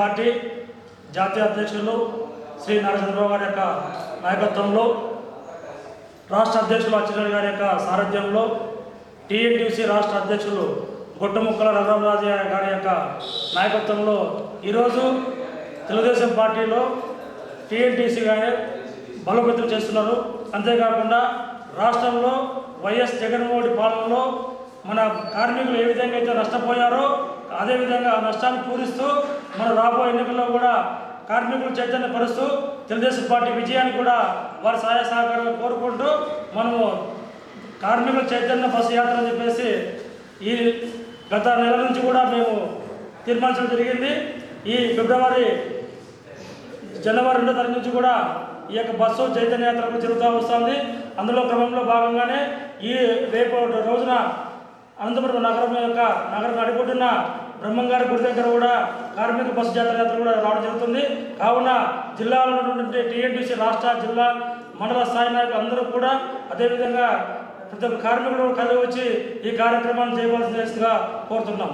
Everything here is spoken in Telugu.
పార్టీ జాతీయ అధ్యక్షులు శ్రీ నారా చంద్రబాబు గారి యొక్క నాయకత్వంలో రాష్ట్ర అధ్యక్షులు అచ్చెన్నాయుడు గారి యొక్క సారథ్యంలో టీఎన్టీసీ రాష్ట్ర అధ్యక్షులు గుట్టముక్కల రఘురామరాజు గారి యొక్క నాయకత్వంలో ఈరోజు తెలుగుదేశం పార్టీలో టీఎన్టీసీ గారి బలోపేతం చేస్తున్నారు. అంతేకాకుండా రాష్ట్రంలో వైఎస్ జగన్మోహన్ రెడ్డి పాలనలో మన కార్మికులు ఏ విధంగా అయితే నష్టపోయారో అదేవిధంగా ఆ నష్టాన్ని పూరిస్తూ రాబోయే ఎన్నికల్లో కూడా కార్మికులు చైతన్య పరుస్తూ తెలుగుదేశం పార్టీ విజయాన్ని కూడా వారి సహాయ సహకారాలు కోరుకుంటూ మనము కార్మికుల చైతన్య బస్సు యాత్ర అని చెప్పేసి ఈ గత నెల నుంచి కూడా మేము తీర్మానించడం జరిగింది. ఈ ఫిబ్రవరి జనవరి రెండో తారీఖు నుంచి కూడా ఈ యొక్క బస్సు చైతన్య యాత్ర జరుగుతూ వస్తుంది. అందులో క్రమంలో భాగంగానే ఈ రేపు రోజున అనంతపురం నగరం యొక్క నగరం అడుగుతున్న బ్రహ్మంగారి గుడి దగ్గర కూడా కార్మిక బస్సు జాతర యాత్ర కూడా రావడం జరుగుతుంది. కావున జిల్లాలో ఉన్నటువంటి టీఎన్టీసీ రాష్ట్ర జిల్లా మండల స్థాయి నాయకులు అందరూ కూడా అదేవిధంగా ప్రతి ఒక్క కార్మికులు కలిగి వచ్చి ఈ కార్యక్రమాన్ని చేయవలసిందిగా కోరుతున్నాం.